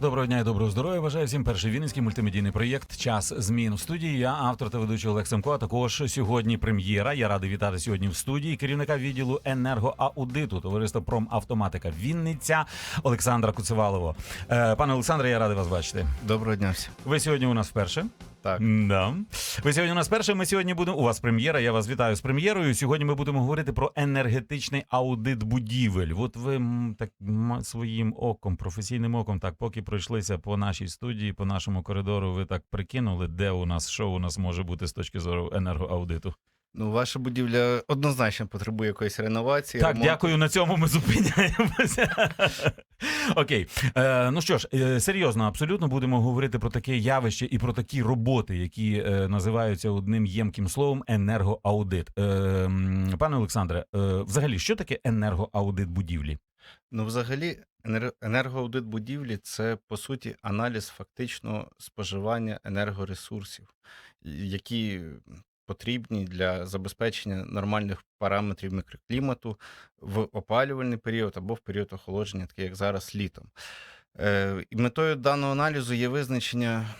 Доброго дня і доброго здоров'я. Бажаю всім перший вінницький мультимедійний проєкт Час змін в студії. Я автор та ведучий Олег Семко. А також сьогодні прем'єра. Я радий вітати сьогодні в студії керівника відділу енергоаудиту товариства Промавтоматика Вінниця Олександра Куцевалова. Е, пане Олександре, я радий вас бачити. Доброго дня всім. Ви сьогодні у нас вперше. Так. Да. Ви сьогодні у нас перше. Ми сьогодні будемо. У вас прем'єра. Я вас вітаю з прем'єрою. Сьогодні ми будемо говорити про енергетичний аудит будівель. От ви так своїм оком, професійним оком, так поки пройшлися по нашій студії, по нашому коридору, ви так прикинули, де у нас що у нас може бути з точки зору енергоаудиту. Ну, ваша будівля однозначно потребує якоїсь реновації. Так, ремонту. дякую. На цьому ми зупиняємося. Окей. Е, ну що ж, е, серйозно, абсолютно будемо говорити про таке явище і про такі роботи, які е, називаються одним ємким словом енергоаудит. Е, пане Олександре, е, взагалі, що таке енергоаудит будівлі? Ну, взагалі, енер- енергоаудит будівлі це по суті аналіз фактичного споживання енергоресурсів, які потрібні для забезпечення нормальних параметрів мікроклімату в опалювальний період або в період охолодження, такий як зараз літом. Е, І метою даного аналізу є визначення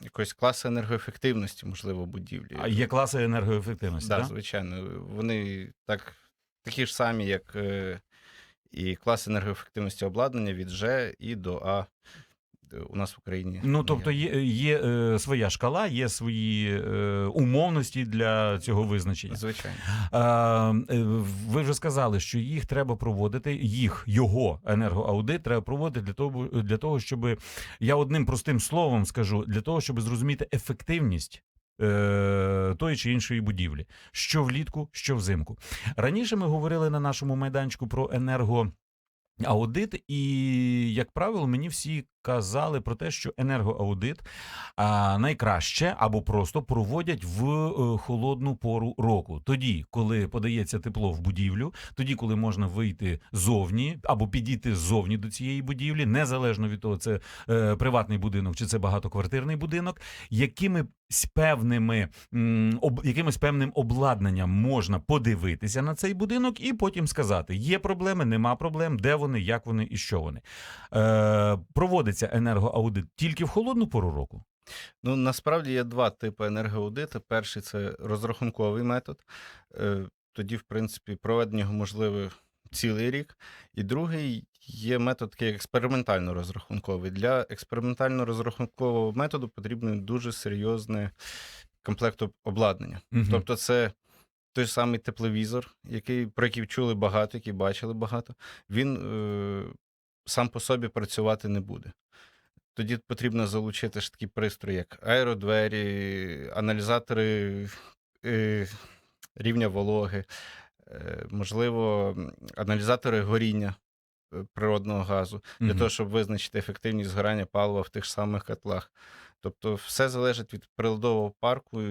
якоїсь класу енергоефективності, можливо, будівлі. А є класи енергоефективності? Да, так? звичайно. Вони так, такі ж самі, як е, і клас енергоефективності обладнання від Ж і до А у нас в Україні. Ну, тобто є, є е, своя шкала, є свої е, умовності для цього визначення. Звичайно. Е, ви вже сказали, що їх треба проводити, їх, його енергоаудит треба проводити для того, для того, щоб я одним простим словом скажу, для того, щоб зрозуміти ефективність. е, Тої чи іншої будівлі, що влітку, що взимку. Раніше ми говорили на нашому майданчику про енергоаудит, і, як правило, мені всі казали про те, що енергоаудит найкраще або просто проводять в е, холодну пору року. Тоді, коли подається тепло в будівлю, тоді, коли можна вийти зовні або підійти ззовні до цієї будівлі, незалежно від того, це е, приватний будинок чи це багатоквартирний будинок, якими з певними якимось певним обладнанням можна подивитися на цей будинок і потім сказати: є проблеми, нема проблем, де вони, як вони і що вони. Е, проводиться енергоаудит тільки в холодну пору року. Ну, насправді є два типи енергоаудиту. Перший це розрахунковий метод. Е, Тоді, в принципі, проведення його можливе цілий рік. І другий є метод такий експериментально розрахунковий. Для експериментально розрахункового методу потрібен дуже серйозний комплект обладнання. Мгм. Тобто, це той самий тепловізор, який, про який чули багато, який бачили багато, він е, сам по собі працювати не буде. Тоді потрібно залучити ж такі пристрої, як аеродвері, аналізатори е, рівня вологи, е, можливо, аналізатори горіння е, природного газу для Мгм. того, щоб визначити ефективність згорання палива в тих ж самих котлах. Тобто, все залежить від приладового парку,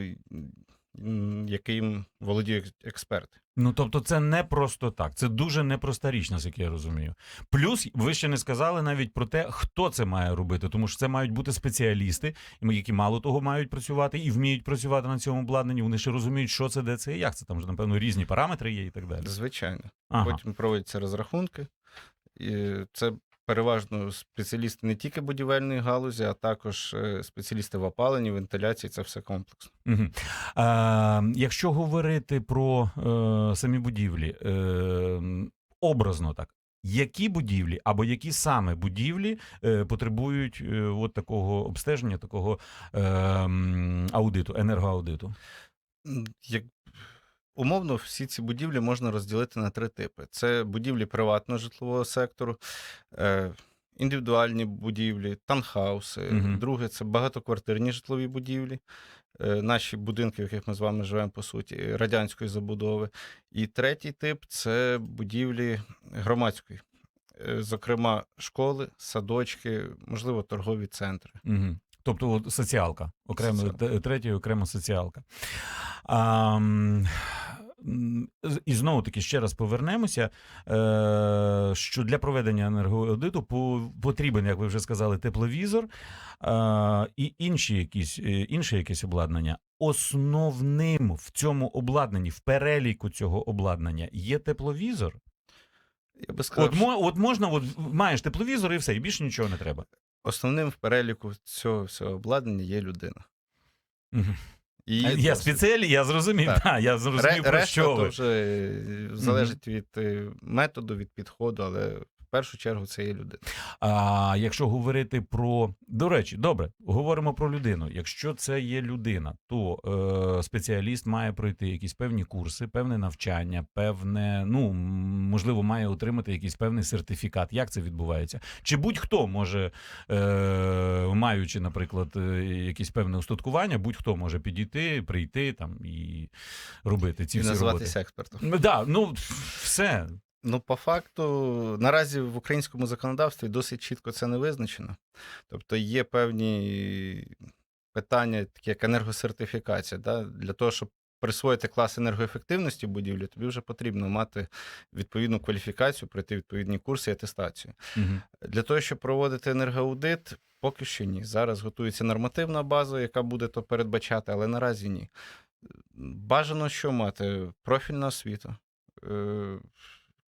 яким володіють експерти. Ну тобто, це не просто так. Це дуже непроста річ, наскільки я розумію. Плюс ви ще не сказали навіть про те, хто це має робити, тому що це мають бути спеціалісти, які мало того мають працювати і вміють працювати на цьому обладнанні. Вони ще розуміють, що це, де це і як це. Там ж напевно різні параметри є і так далі. Звичайно. Ага. Потім проводяться розрахунки. І це переважно спеціалісти не тільки будівельної галузі, а також е, спеціалісти в опаленні, вентиляції. Це все комплексно. Угу. А, якщо говорити про е, самі будівлі, е, образно так. Які будівлі або які саме будівлі е, потребують е, от такого обстеження, такого е, аудиту, енергоаудиту? Як умовно, всі ці будівлі можна розділити на три типи: це будівлі приватного житлового сектору, е, індивідуальні будівлі, танхауси. Мгм. Друге це багатоквартирні житлові будівлі. е, Наші будинки, в яких ми з вами живемо, по суті, радянської забудови. І третій тип це будівлі громадської, Е, зокрема, школи, садочки, можливо, торгові центри. Угу. Тобто от, соціалка, окремо третя окремо соціалка. А, і знову таки ще раз повернемося, е, що для проведення енергоаудиту потрібен, як ви вже сказали, тепловізор е, і інші якісь, е, інше якесь обладнання. Основним в цьому обладнанні, в переліку цього обладнання є тепловізор. Я би сказав, От, мо, от можна, от маєш тепловізор і все, і більше нічого не треба. Основним в переліку цього всього обладнання є людина. Мгм. І я спеціалі, я зрозумів, Так. Та, я зрозумів, Ре- про що ви. вже е, залежить від е, методу, від підходу, але першу чергу це є людина. А якщо говорити про до речі, добре, говоримо про людину. Якщо це є людина, то е, спеціаліст має пройти якісь певні курси, певне навчання, певне, ну можливо, має отримати якийсь певний сертифікат. Як це відбувається? Чи будь-хто може, е, маючи, наприклад, е, якесь певне устаткування, будь-хто може підійти, прийти там і робити ці І всі роботи. називатися експертом. Да, ну все. Ну, по факту, наразі в українському законодавстві досить чітко це не визначено. Тобто є певні питання, такі як енергосертифікація. Да? Для того, щоб присвоїти клас енергоефективності будівлі, тобі вже потрібно мати відповідну кваліфікацію, пройти відповідні курси і атестацію. Мгм. Для того, щоб проводити енергоаудит, поки що ні. Зараз готується нормативна база, яка буде то передбачати, але наразі ні. Бажано що мати? Профільна освіта, е,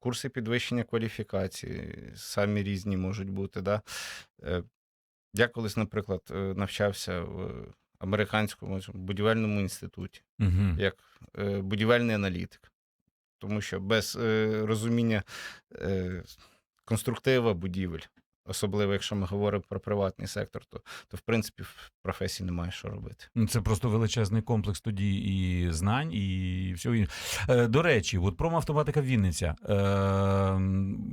курси підвищення кваліфікації, самі різні можуть бути. Да? Е, Я колись, наприклад, е, навчався в американському будівельному інституті Мгм. як е, будівельний аналітик. Тому що без розуміння конструктива будівель, особливо якщо ми говоримо про приватний сектор, то, то в принципі в професії немає що робити. Ну, Це просто величезний комплекс тоді і знань, і всього іншого. Е, До речі, от промавтоматика Вінниця. Е,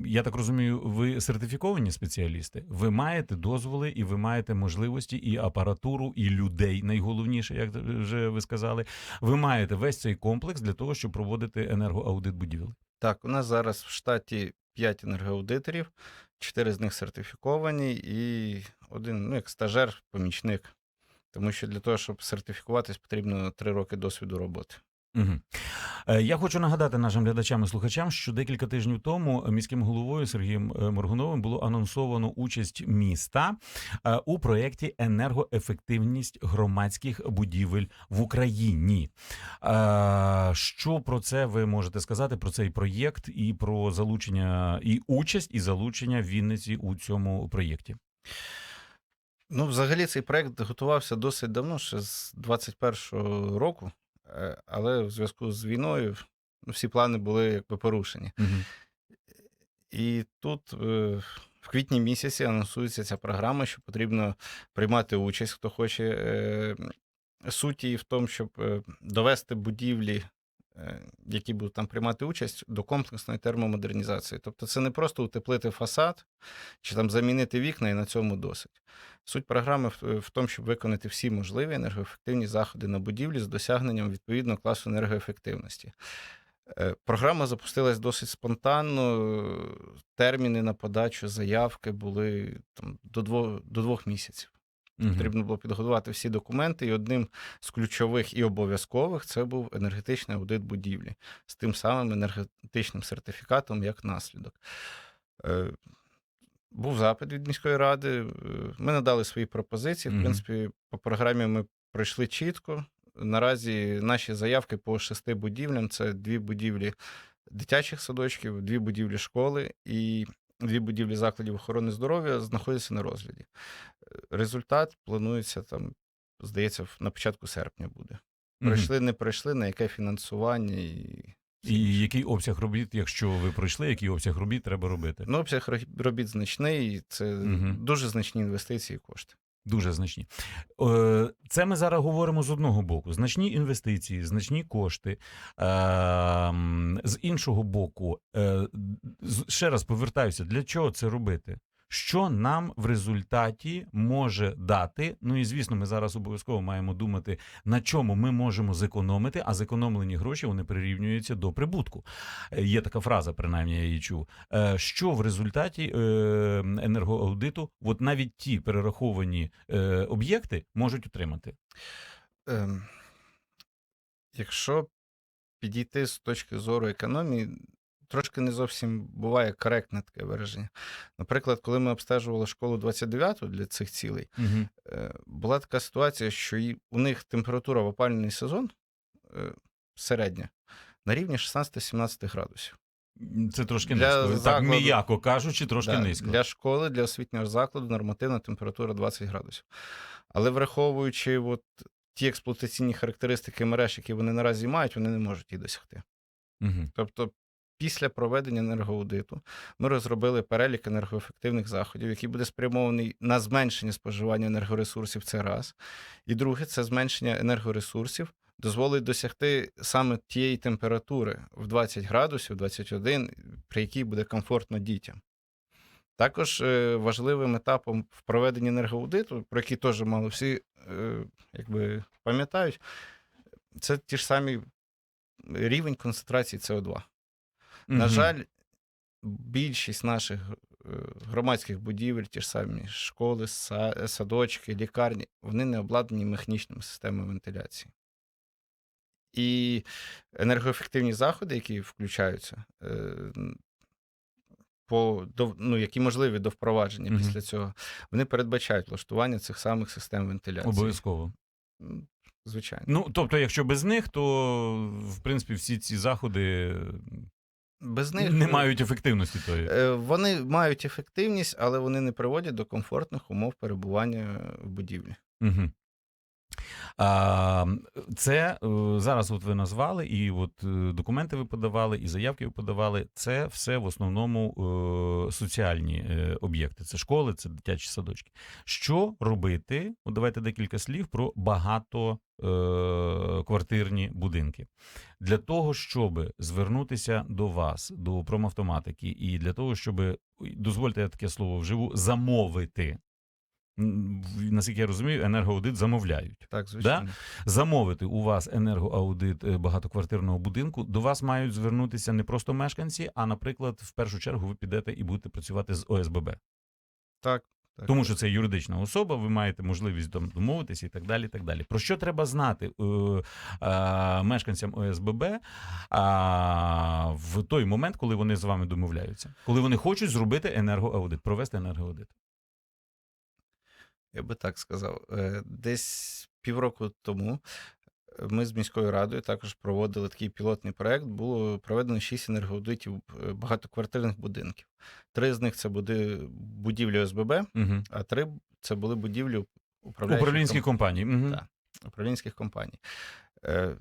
я так розумію, ви сертифіковані спеціалісти. Ви маєте дозволи, і ви маєте можливості, і апаратуру, і людей. Найголовніше, як вже ви сказали. Ви маєте весь цей комплекс для того, щоб проводити енергоаудит будівель. Так, у нас зараз в штаті 5 енергоаудиторів, 4 з них сертифіковані, і один, ну, як стажер, помічник. Тому що для того, щоб сертифікуватись, потрібно три роки досвіду роботи. Угу. Я хочу нагадати нашим глядачам і слухачам, що декілька тижнів тому міським головою Сергієм е, Моргуновим було анонсовано участь міста е, у проєкті енергоефективність громадських будівель в Україні. Що про це ви можете сказати про цей проєкт і про залучення і участь і залучення Вінниці у цьому проєкті? Ну, взагалі, цей проект готувався досить давно, ще з 21-го року, але в зв'язку з війною ну, всі плани були якби порушені. Угу. І тут е, в квітні місяці анонсується ця програма, що потрібно приймати участь, хто хоче. Суті Суть її в тому, щоб е, довести будівлі, е, які будуть там приймати участь, до комплексної термомодернізації. Тобто це не просто утеплити фасад чи там замінити вікна, і на цьому досить. Суть програми в, в тому, щоб виконати всі можливі енергоефективні заходи на будівлі з досягненням відповідного класу енергоефективності. Е, Програма запустилась досить спонтанно. Терміни на подачу заявки були там, до, двох, до двох місяців. Потрібно було підготувати всі документи, і одним з ключових і обов'язкових це був енергетичний аудит будівлі з тим самим енергетичним сертифікатом як наслідок. Е, Був запит від міської ради. е, Ми надали свої пропозиції. В принципі, по програмі ми пройшли чітко. Наразі наші заявки по шести будівлям це дві будівлі дитячих садочків, дві будівлі школи і дві будівлі закладів охорони здоров'я знаходяться на розгляді. Результат планується там, здається, на початку серпня буде. Пройшли, не пройшли, на яке фінансування і. І який обсяг робіт, якщо ви пройшли, який обсяг робіт треба робити? Ну, обсяг робіт значний, і це угу. дуже значні інвестиції і кошти. Дуже значні. Е, Це ми зараз говоримо з одного боку: значні інвестиції, значні кошти. Ем, З іншого боку, е, ще раз повертаюся, для чого це робити? Що нам в результаті може дати? Ну і звісно, ми зараз обов'язково маємо думати, на чому ми можемо зекономити, а зекономлені гроші вони прирівнюються до прибутку. Е, Є така фраза, принаймні я її чув. Е, Що в результаті е, енергоаудиту, от навіть ті перераховані об'єкти можуть отримати? Ем, якщо підійти з точки зору економії. Трошки не зовсім буває коректне таке вираження. Наприклад, коли ми обстежували школу 29 для цих цілей, Угу. була така ситуація, що у них температура в опалювальний сезон е, середня на рівні 16-17 градусів. Це трошки Для низько. Так, м'яко кажучи, трошки Да, низько. Для школи, для освітнього закладу нормативна температура 20 градусів. Але враховуючи от ті експлуатаційні характеристики мереж, які вони наразі мають, вони не можуть їх досягти. Угу. Тобто, після проведення енергоаудиту ми розробили перелік енергоефективних заходів, який буде спрямований на зменшення споживання енергоресурсів. Це раз. І друге, це зменшення енергоресурсів. Дозволить досягти саме тієї температури в 20 градусів, 21, при якій буде комфортно дітям. Також е, важливим етапом в проведенні енергоаудиту, про який теж мало всі е, якби, пам'ятають, це ті ж самі рівень концентрації СО2. На жаль, більшість наших е, громадських будівель, ті ж самі школи, са- садочки, лікарні, вони не обладнані механічними системами вентиляції. І енергоефективні заходи, які включаються, е, н- по, до, ну, які можливі до впровадження Мгм. після цього, вони передбачають влаштування цих самих систем вентиляції. обов'язково. М, Звичайно. Ну, тобто, якщо без них, то в принципі всі ці заходи Без них не мають ефективності тої. Е, Вони мають ефективність, але вони не приводять до комфортних умов перебування в будівлі. Угу. Це е, зараз от ви назвали, і от е, документи ви подавали, і заявки ви подавали. Це все в основному е, соціальні об'єкти. Це школи, це дитячі садочки. Що робити? От давайте декілька слів про багатоквартирні будинки. Для того, щоб звернутися до вас, до промавтоматики, і для того, щоб дозвольте я таке слово вживу, замовити. Наскільки я розумію, енергоаудит замовляють. Так, звичайно. Замовити у вас енергоаудит е, багатоквартирного будинку. До вас мають звернутися не просто мешканці, а, наприклад, в першу чергу ви підете і будете працювати з ОСББ. Так, так. Тому що це юридична особа, ви маєте можливість дом- домовитися і так далі. І так далі. Про що треба знати е, е, мешканцям ОСББ е, в той момент, коли вони з вами домовляються, коли вони хочуть зробити енергоаудит, провести енергоаудит? Я би так сказав. Е, Десь півроку тому е, ми з міською радою також проводили такий пілотний проект. Було проведено шість енергоаудитів е, багатоквартирних будинків. Три з них це були будівлі ОСББ, Угу. а три це були будівлі управляючих Управлінські ком- компанії. Угу. Так. управлінських компаній. Е,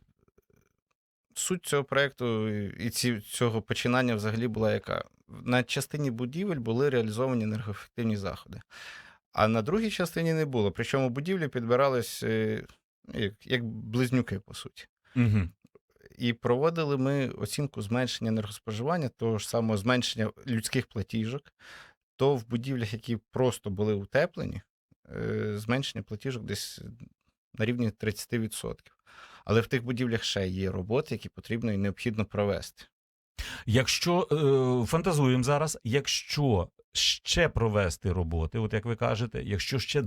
Суть цього проекту і ці, цього починання взагалі була яка? На частині будівель були реалізовані енергоефективні заходи, а на другій частині не було. Причому будівлі підбирались е, як, як близнюки, по суті. Угу. І проводили ми оцінку зменшення енергоспоживання, того ж самого зменшення людських платіжок, то в будівлях, які просто були утеплені, е, зменшення платіжок десь на рівні 30%. Але в тих будівлях ще є роботи, які потрібно і необхідно провести. Якщо е, фантазуємо зараз, якщо ще провести роботи, от як ви кажете, якщо ще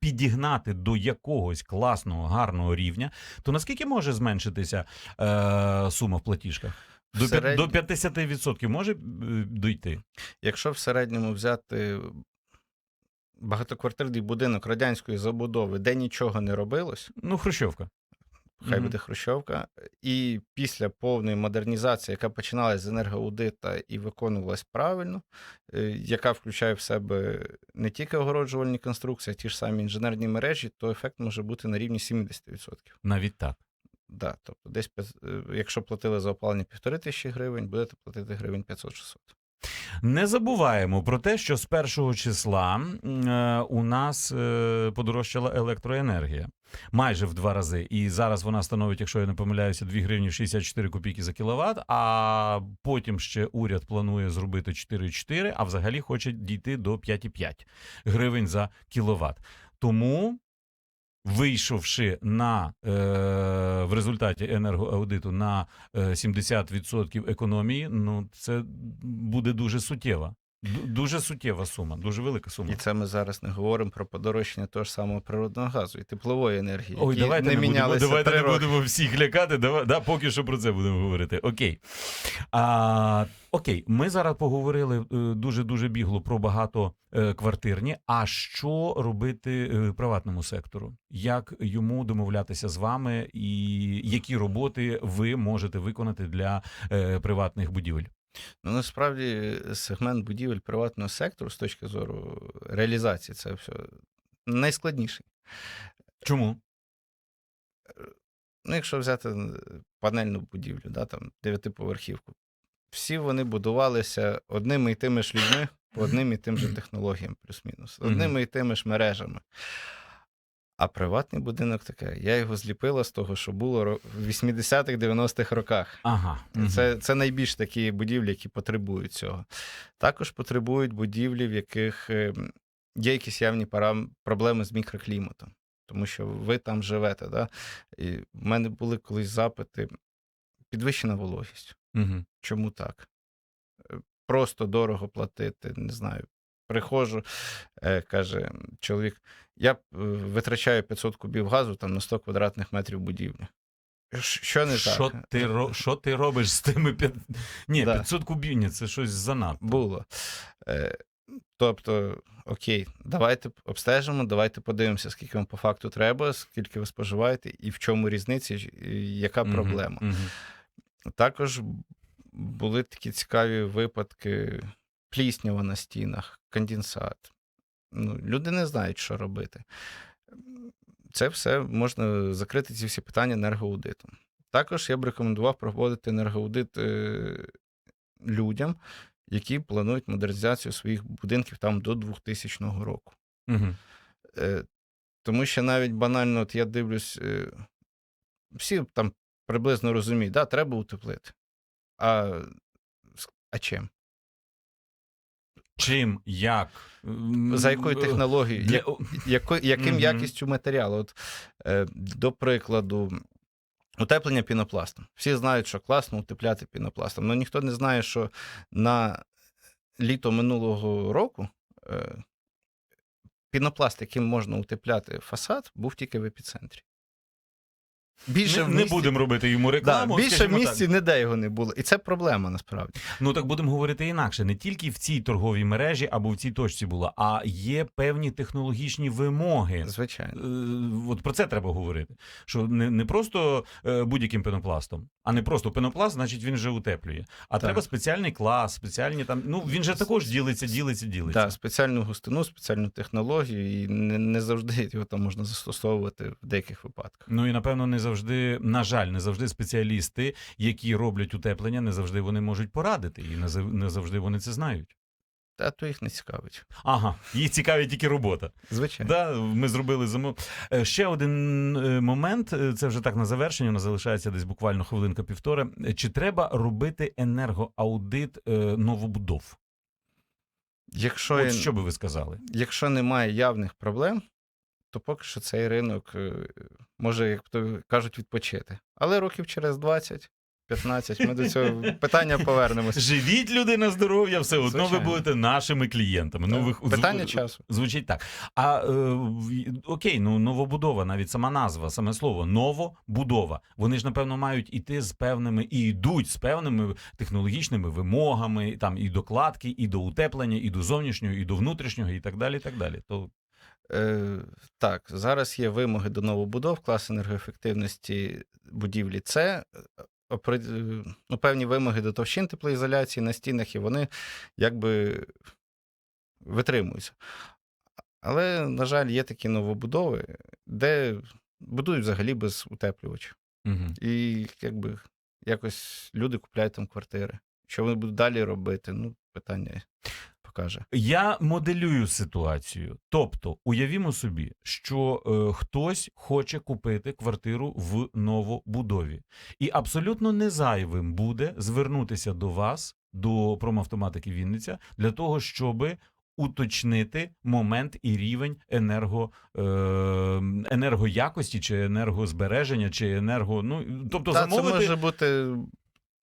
підігнати до якогось класного, гарного рівня, то наскільки може зменшитися е, сума в платіжках? До, середньо- до 50% може е, дойти? Якщо в середньому взяти багатоквартирний будинок радянської забудови, де нічого не робилось, Ну, Хрущовка. Хай буде Хрущовка, і після повної модернізації, яка починалася з енергоаудита і виконувалась правильно, е, яка включає в себе не тільки огороджувальні конструкції, а ті ж самі інженерні мережі, то ефект може бути на рівні 70%. Навіть так. Да, тобто десь, е, якщо платили за опалення півтори тисячі гривень, будете платити гривень 500-600. Не забуваємо про те, що з першого числа е, у нас е, подорожчала електроенергія майже в два рази. І зараз вона становить, якщо я не помиляюся, 2 гривні 64 копійки за кіловат. А потім ще уряд планує зробити 4,4, а взагалі хоче дійти до 5,5 гривень за кіловат. Тому. Вийшовши на е, в результаті енергоаудиту на е, 70% економії, ну це буде дуже суттєва. Ду- Дуже суттєва сума, дуже велика сума. І це ми зараз не говоримо про подорожчання того ж самого природного газу і теплової енергії, Ой, які давайте не, не, будемо, давайте не будемо всіх лякати. Давай, да, поки що про це будемо говорити. Окей. А, окей, ми зараз поговорили дуже дуже бігло про багатоквартирні. А що робити е, приватному сектору? Як йому домовлятися з вами, і які роботи ви можете виконати для е, приватних будівель? Ну насправді сегмент будівель приватного сектору з точки зору реалізації це все найскладніший. Чому? Ну, якщо взяти е, панельну будівлю, да, там дев'ятиповерхівку, всі вони будувалися одними і тими ж людьми по одним і тим же технологіям, плюс-мінус, одними і тими ж мережами. А приватний будинок таке, я його зліпила з того, що було в 80-х, 90-х роках. Ага. Це, це найбільш такі будівлі, які потребують цього. Також потребують будівлі, в яких е, є якісь явні парам... проблеми з мікрокліматом, тому що ви там живете. Да? І в мене були колись запити, підвищена вологість. Мгм. Чому так? Е, Просто дорого платити, не знаю. Приходжу, е, каже чоловік: я витрачаю 500 кубів газу там на 100 квадратних метрів будівлі. Що не Що так? ти, що ти робиш з тими п'ят... Ні, Да. 500 кубів, ні, це щось занадто. Було. Е, тобто, окей, давайте обстежимо, давайте подивимося, скільки вам по факту треба, скільки ви споживаєте, і в чому різниця, і яка проблема. Також були такі цікаві випадки пліснява на стінах, конденсат. Ну, люди не знають, що робити. Це все можна закрити ці всі питання енергоаудитом. Також я б рекомендував проводити енергоаудит е, людям, які планують модернізацію своїх будинків там до 2000 року. Е, Тому що навіть банально, от я дивлюсь, е, всі там приблизно розуміють, да, треба утеплити. А, а чим? Чим, як? За якою технологією? Для... Як- яко, яким Мгм. якістю матеріалу? От, е, до прикладу, утеплення пінопластом. Всі знають, що класно утепляти пінопластом, але ніхто не знає, що на літо минулого року е, пінопласт, яким можна утепляти фасад, був тільки в епіцентрі. Більше Не, не місті- будемо робити йому Да, рекламу. більше в місті так. ніде його не було. І це проблема насправді. Ну так будемо говорити інакше. Не тільки в цій торговій мережі або в цій точці була, а є певні технологічні вимоги. Звичайно. Е, От про це треба говорити. Що не, не просто е, будь-яким пенопластом, а не просто пенопласт, значить він вже утеплює. А Так. треба спеціальний клас, спеціальні там. Ну він же також ділиться, ділиться, ділиться. Так, спеціальну густину, спеціальну технологію, і не, не завжди його там можна застосовувати в деяких випадках. Ну і напевно не завжди, на жаль, не завжди спеціалісти, які роблять утеплення, не завжди вони можуть порадити, і не зав- не завжди вони це знають. Та то їх не цікавить. Ага, їх цікавить тільки робота. Звичайно. Да, ми зробили замов. Е, Ще один е, момент. е, Це вже так на завершення. Нас залишається десь буквально хвилинка півтора. Е, Чи треба робити енергоаудит новобудов? Якщо, От що би ви сказали? якщо немає явних проблем, то поки що цей ринок може, як то кажуть, відпочити. Але років через 20. 15, ми до цього питання повернемося. Живіть люди на здоров'я, все одно ви будете нашими клієнтами. Ну, ви Питання зв- часу. Звучить так. А е, окей, ну новобудова, навіть сама назва, саме слово новобудова. Вони ж напевно мають іти з певними і йдуть з певними технологічними вимогами, там і до кладки, і до утеплення, і до зовнішнього, і до внутрішнього, і так далі. І так далі. То Е, так, зараз є вимоги до новобудов, клас енергоефективності будівлі. Це ну, певні вимоги до товщин теплоізоляції на стінах, і вони якби витримуються. Але, на жаль, є такі новобудови, де будують взагалі без утеплювачів. угу. І якби якось люди купляють там квартири. Що вони будуть далі робити? Ну, питання покаже. Я моделюю ситуацію. Тобто, уявімо собі, що е, хтось хоче купити квартиру в новобудові, і абсолютно не зайвим буде звернутися до вас, до промавтоматики Вінниця, для того, щоб уточнити момент і рівень енерго, е, енергоякості, чи енергозбереження, чи енерго. Ну тобто Та, замовити Це може бути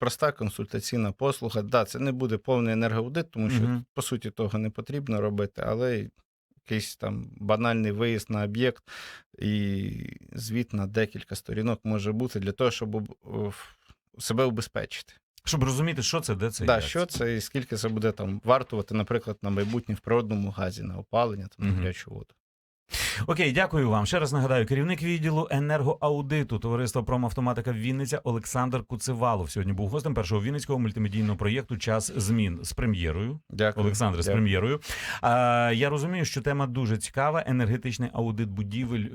проста консультаційна послуга. Да, це не буде повний енергоаудит, тому що Мгм. по суті того не потрібно робити, але якийсь там банальний виїзд на об'єкт і звіт на декілька сторінок може бути для того, щоб себе убезпечити. Щоб розуміти, що це, де це. да, як що це і скільки це буде там вартувати, наприклад, на майбутнє в природному газі, на опалення, там, на гарячу воду. Окей, дякую вам. Ще раз нагадаю, керівник відділу енергоаудиту товариства Промавтоматика Вінниця Олександр Куцевалов. Сьогодні був гостем першого вінницького мультимедійного проєкту Час змін з прем'єрою. Дякую. Олександре, з прем'єрою. Я розумію, що тема дуже цікава. Енергетичний аудит будівель.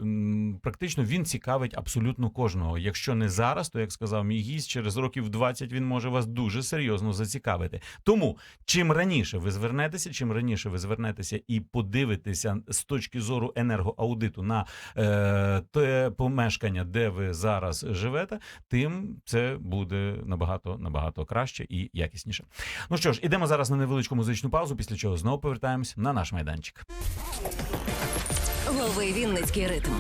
Практично він цікавить абсолютно кожного. Якщо не зараз, то як сказав мій гість, через років 20 він може вас дуже серйозно зацікавити. Тому чим раніше ви звернетеся, чим раніше ви звернетеся і подивитеся з точки зору енергоаудиту на е, те помешкання, де ви зараз живете, тим це буде набагато набагато краще і якісніше. Ну що ж, ідемо зараз на невеличку музичну паузу, після чого знову повертаємось на наш майданчик. Лови Вінницький ритм.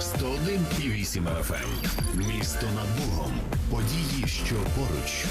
101,8 FM. Місто над Богом. Події, що поруч.